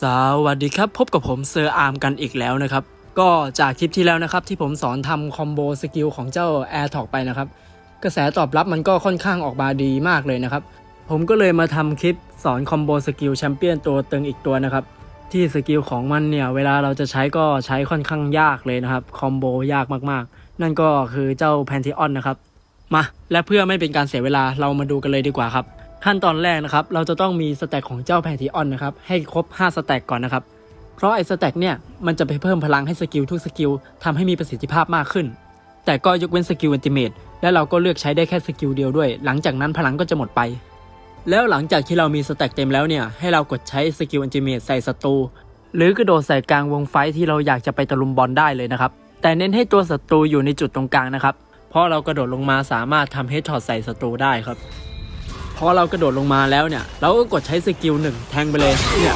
สวัสดีครับ พบกับผมเซอร์อาร์มกันอีกแล้วนะครับ ก็จากคลิปที่แล้วนะครับ ที่ผมสอนทำคอมโบสกิลของเจ้า Air t a l k ไปนะครับ กระแสตอบรับมันก็ค่อนข้างออกมาดีมากเลยนะครับ ผมก็เลยมาทำคลิปสอนคอมโบสกิลแชมเปี้ยนตัวตึงอีกตัวนะครับ ที่สกิลของมันเนี่ย เวลาเราจะใช้ก็ใช้ค่อนข้างยากเลยนะครับ คอมโบยากมากๆ นั่นก็คือเจ้าแพนทิออนนะครับ มา และเพื่อไม่เป็นการเสียเวลาเรามาดูกันเลยดีกว่าครับ ขั้นตอนแรกนะครับ เราจะต้องมีสแต็กของเจ้าแพทิออนนะครับ ให้ครบ 5 สแต็กก่อนนะครับ เพราะไอ้สแต็กเนี่ย มันจะไปเพิ่มพลังให้สกิลทุกสกิลทำให้มีประสิทธิภาพมากขึ้น แต่ก็ยกเว้นสกิลอันติเมตและเราก็เลือกใช้ได้แค่สกิลเดียวด้วย หลังจากนั้นพลังก็จะหมดไป แล้วหลังจากที่เรามีสแต็กเต็มแล้วเนี่ย ให้เรากดใช้สกิลอันติเมตใส่ศัตรู หรือกระโดดใส่กลางวงไฟที่เราอยากจะไปตะลุมบอลได้เลยนะครับ แต่เน้นให้ตัวศัตรูอยู่ในจุดตรงกลางนะครับ เพราะเรากระโดดลงมาสามารถทำให้ช็อตใส่ศัตรูได้ครับ พอเรากระโดดลงมาแล้วเนี่ย เราก็กดใช้สกิลหนึ่งแทงไปเลยเนี่ย